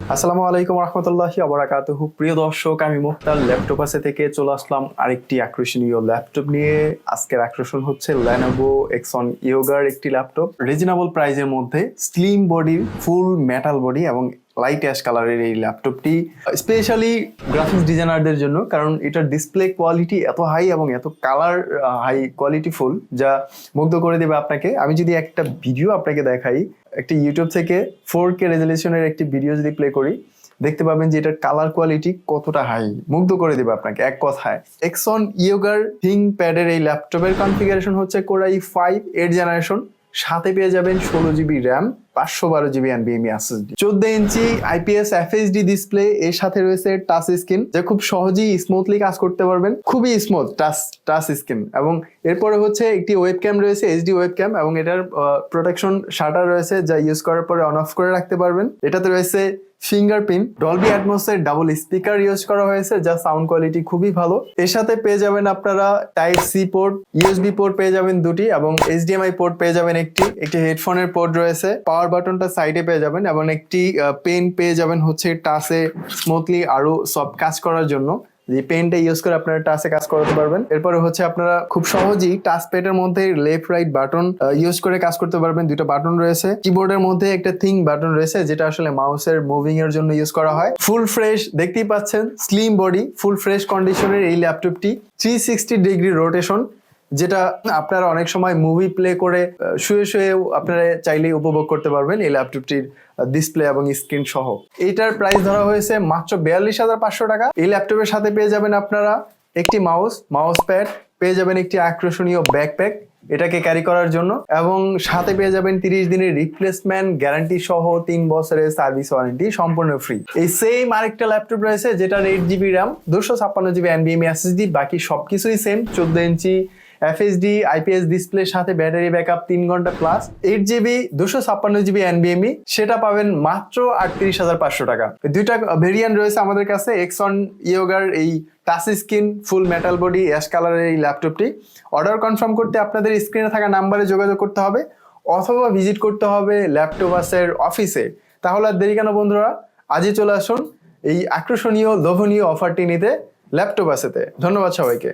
আসসালামু আলাইকুম রহমতুল্লাহি আবরাকাতুহু প্রিয় দর্শক, আমি মুক্তার ল্যাপটপ আছে থেকে চলে আসলাম আরেকটি আকর্ষণীয় ল্যাপটপ নিয়ে। আজকের আকর্ষণ হচ্ছে ল্যানোভো এক্সন ইয়োগার একটি ল্যাপটপ। রিজনেবল প্রাইজের মধ্যে slim body full metal body এবং লাইট অ্যাশ কালারের এই ল্যাপটপটি স্পেশালি গ্রাফিক্স ডিজাইনারদের জন্য, কারণ এটার ডিসপ্লে কোয়ালিটি এত হাই এবং এত কালার হাই কোয়ালিটি ফুল যা মুগ্ধ করে দেবে আপনাকে। আমি যদি একটা ভিডিও আপনাকে দেখাই, একটি ইউটিউব থেকে ফোর কে রেজলিউশনের একটি ভিডিও যদি প্লে করি, দেখতে পাবেন যে এটার কালার কোয়ালিটি কতটা হাই মুগ্ধ করে দেবে আপনাকে এক কথায়। এক্সন ইয়োগার থিং প্যাডের এই ল্যাপটপের কনফিগারেশন হচ্ছে কোরাই ফাইভ এইট জেনারেশন সাথে পেয়ে যাবেন ষোলো জিবি র্যাম, পাঁচশো বারো জিবি এনবিএমই এসএসডি চোদ্দ ইঞ্চি আইপিএস এফএসডি ডিসপ্লে এর সাথে রয়েছে টাচ স্ক্রিন যা খুব সহজেই স্মুথলি কাজ করতে পারবেন। খুবই স্মুথ টাচ টাচ স্ক্রিন এবং এরপরে হচ্ছে একটি ওয়েব ক্যাম রয়েছে এইচডি ওয়েব ক্যাম এবং এটার প্রোটেকশন শাটার রয়েছে, যা ইউজ করার পরে অন অফ করে রাখতে পারবেন। এটাতে রয়েছে ফিঙ্গারপ্রিন্ট। ডলবি অ্যাটমসের ডাবল স্পিকার ইউজ করা হয়েছে, যা সাউন্ড কোয়ালিটি খুবই ভালো। এর সাথে পেয়ে যাবেন আপনারা type C port USB port পেয়ে যাবেন দুটি এবং এইচডিএমআই পোর্ট পেয়ে যাবেন একটি। একটি হেডফোনের পোর্ট রয়েছে। পাওয়ার বাটনটা সাইডে পেয়ে যাবেন এবং একটি পেন পেয়ে যাবেন হচ্ছে টাসে স্মুথলি আরও সব কাজ করার জন্য। যে পেনটা ইউজ করে আপনারা টাচে কাজ করতে পারবেন। এরপরে হচ্ছে আপনারা খুব সহজেই টাচ প্যাডের মধ্যে লেফট রাইট বাটন ইউজ করে কাজ করতে পারবেন। দুটো বাটন রয়েছে। কিবোর্ডের মধ্যে একটা থিং বাটন রয়েছে, যেটা আসলে মাউসের মুভিং এর জন্য ইউজ করা হয়। ফুল ফ্রেশ দেখতেই পাচ্ছেন স্লিম বডি ফুল ফ্রেশ কন্ডিশনের এই ল্যাপটপটি থ্রি সিক্সটি ডিগ্রি রোটেশন যেটা আপনারা অনেক সময় মুভি প্লে করে শুয়ে শুয়েও আপনারা চাইলেই উপভোগ করতে পারবেন এই ল্যাপটপটির ডিসপ্লে এবং স্ক্রিন সহ। এইটার প্রাইস ধরা হয়েছে মাত্র বিয়াল্লিশ হাজার পাঁচশো টাকা। এই ল্যাপটপের সাথে পেয়ে যাবেন আপনারা একটি মাউস মাউস প্যাড পেয়ে যাবেন একটি আকর্ষণীয় ব্যাকপ্যাক এটাকে ক্যারি করার জন্য। এবং সাথে পেয়ে যাবেন তিরিশ দিনের রিপ্লেসমেন্ট গ্যারান্টি সহ তিন বছরের সার্ভিস ওয়ারেন্টি সম্পূর্ণ ফ্রি এই সেম আরেকটা ল্যাপটপ রয়েছে যেটার এইট জিবি র্যাম দুশো ছাপ্পান্ন জিবি এনবিএমই এসএসডি বাকি সবকিছুই সেম চোদ্দ ইঞ্চি এফএসডি আইপিএস ডিসপ্লের সাথে ব্যাটারি ব্যাকআপ তিন ঘণ্টা প্লাস এইট জিবি দুশো ছাপ্পান্ন জিবি এনবিএমই সেটা পাবেন মাত্র আটত্রিশ হাজার পাঁচশো টাকা। দুইটা ভেরিয়েন্ট রয়েছে আমাদের কাছে এক্সন ইয়োগার এই touch screen full metal body ash কালারের এই ল্যাপটপটি অর্ডার কনফার্ম করতে আপনাদের স্ক্রিনে থাকা নাম্বারে যোগাযোগ করতে হবে, অথবা ভিজিট করতে হবে ল্যাপটপাসের অফিসে তাহলে আর দেরি কেন বন্ধুরা? আজই চলে আসুন, এই আকর্ষণীয়, লোভনীয় অফারটি নিতে ল্যাপটপাসেতে ধন্যবাদ সবাইকে।